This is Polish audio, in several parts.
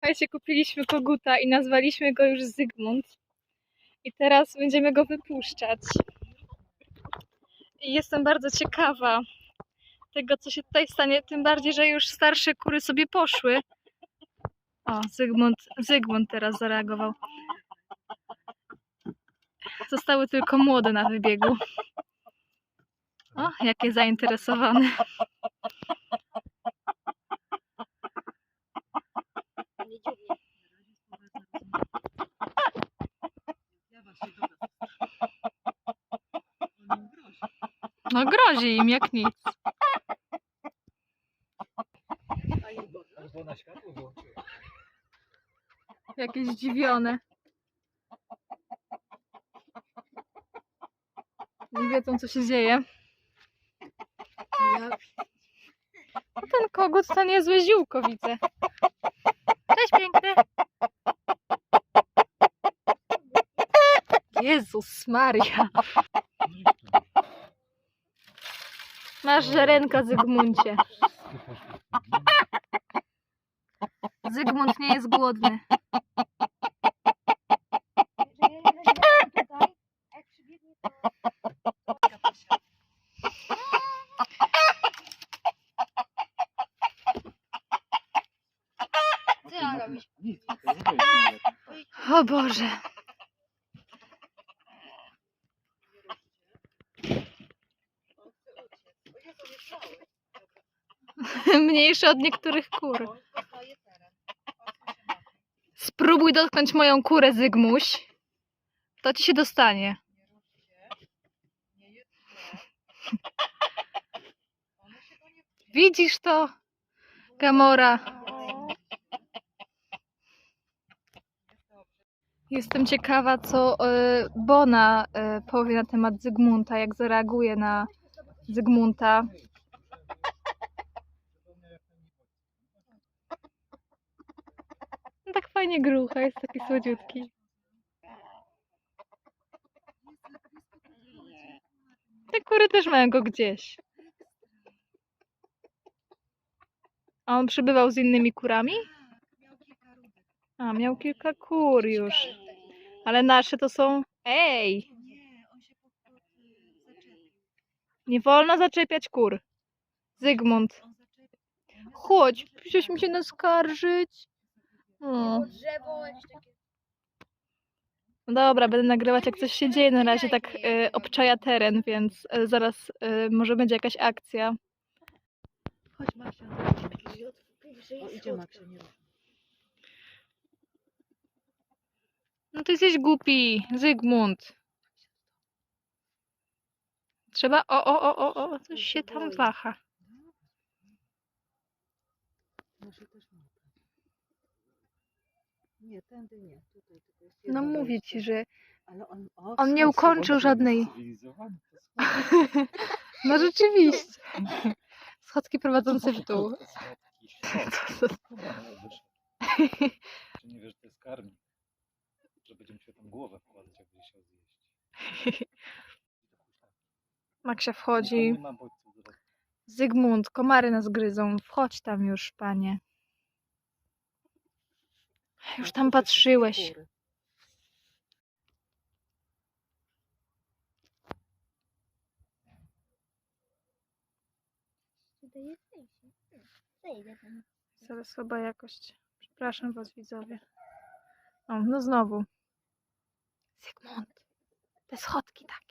Słuchajcie, kupiliśmy koguta i nazwaliśmy go już Zygmunt. I teraz będziemy go wypuszczać. I jestem bardzo ciekawa tego, co się tutaj stanie. Tym bardziej, że już starsze kury sobie poszły. O, Zygmunt, Zygmunt teraz zareagował. Zostały tylko młode na wybiegu. O, jakie zainteresowane. No grozi im jak nic. Jakieś zdziwione. Nie wiedzą, co się dzieje. Ten kogut to niezłe ziółko, widzę. Cześć, piękny. Jezus Maria. Masz żerenka, Zygmuncie. Zygmunt nie jest głodny. Co. O Boże. Mniejszy od niektórych kur. Spróbuj dotknąć moją kurę, Zygmuś. To ci się dostanie. Widzisz to, Gamora? Jestem ciekawa, co e, Bona e, powie na temat Zygmunta, jak zareaguje na Zygmunta. No tak fajnie grucha, jest taki słodziutki. Te kury też mają go gdzieś. A on przybywał z innymi kurami? A, miał kilka kur już. Ale nasze to są... Ej! Nie wolno zaczepiać kur. Zygmunt. Chodź, przecież mi się naskarżyć. O. Drzewo, jakieś takie. No dobra, będę nagrywać jak coś się dzieje. Na razie tak e, obczaja teren, więc e, zaraz e, może będzie jakaś akcja. Chodź Masia, o, idzie Maksia, nie rusz. No ty jesteś głupi, Zygmunt. Trzeba... O, o, o, o, o, coś się tam waha. Ma. Nie, tędy nie, tutaj tylko jest No mówię ci, że Ale on, o, on nie słuchaj, ukończył żadnej... Cywilizowany. No rzeczywiście. Schodki prowadzące w dół. Schodki. O, dobra, no, wyszedł. Czy nie wiesz, że to jest karmik? Że będziemy się tam głowę wkładać, jak będzie chciał zjeść. Maksia wchodzi. Nie bodźców. Zygmunt, komary nas gryzą. Wchodź tam już, panie. Już tam patrzyłeś. Zaraz chyba jakość. Przepraszam was, widzowie. O, no znowu. Zygmunt, te schodki takie.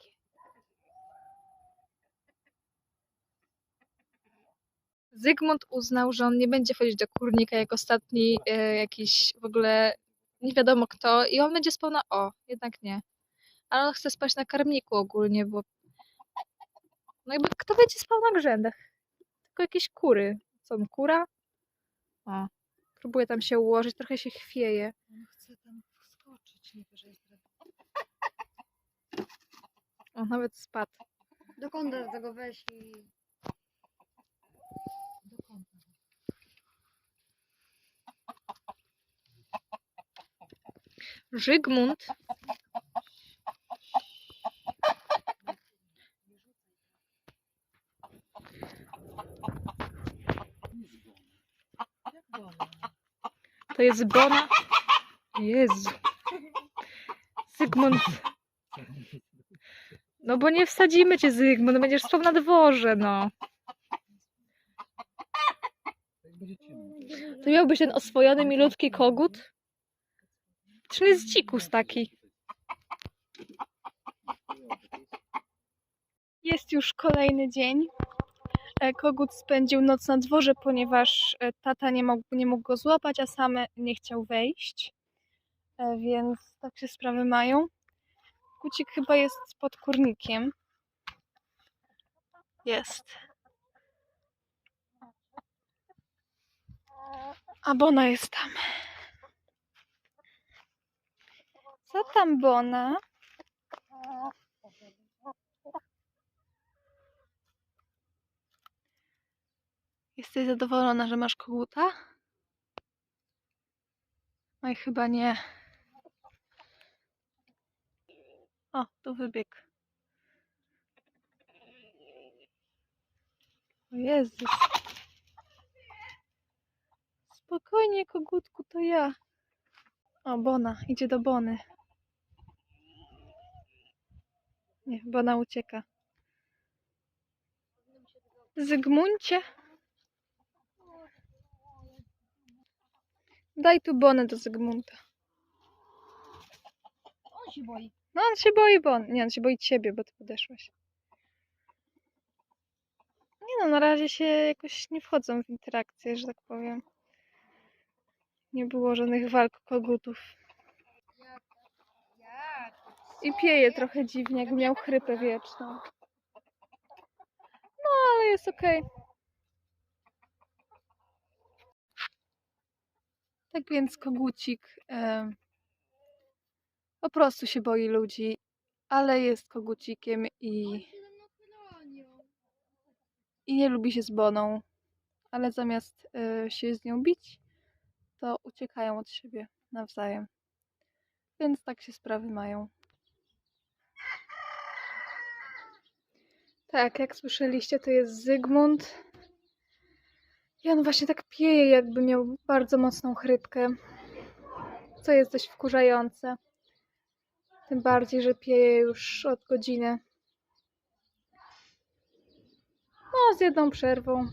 Zygmunt uznał, że on nie będzie wchodzić do kurnika jak ostatni e, jakiś w ogóle nie wiadomo kto i on będzie spał na o, jednak nie. Ale on chce spać na karmniku ogólnie, bo no jakby kto będzie spał na grzędach? Tylko jakieś kury. Co, on, kura? O, próbuję tam się ułożyć, trochę się chwieje. On chce tam wskoczyć, nie wie, że jest drewno. O, nawet spadł. Do kąta do tego weź i... Żygmunt. To jest Bona. Jezu. Zygmunt. No bo nie wsadzimy cię, Zygmunt. Będziesz spał na dworze, no. To miał być ten oswojony, milutki kogut? Czy jest dzikus taki? Jest już kolejny dzień. E, Kogut spędził noc na dworze, ponieważ e, tata nie mógł, nie mógł go złapać, a sam nie chciał wejść. E, Więc tak się sprawy mają. Kucik chyba jest pod kurnikiem. Jest. A Bona jest tam. Co tam, Bona? Jesteś zadowolona, że masz koguta? Oj, chyba nie. O, tu wybiegł. O Jezus. Spokojnie, kogutku, to ja. O, Bona, idzie do Bony. Nie, Bona ucieka. Zygmuncie? Daj tu Bonę do Zygmunta. On się boi. No on się boi Bon. Nie, on się boi ciebie, bo ty podeszłaś. Nie no, na razie się jakoś nie wchodzą w interakcję, że tak powiem. Nie było żadnych walk kogutów. I pieje trochę dziwnie, jakby miał chrypę wieczną. No, ale jest okej. Tak więc kogucik em, po prostu się boi ludzi, ale jest kogucikiem i, i nie lubi się z Boną. Ale zamiast e, się z nią bić, to uciekają od siebie nawzajem. Więc tak się sprawy mają. Tak, jak słyszeliście, to jest Zygmunt. I on właśnie tak pieje, jakby miał bardzo mocną chrypkę. Co jest dość wkurzające. Tym bardziej, że pieje już od godziny. No, z jedną przerwą.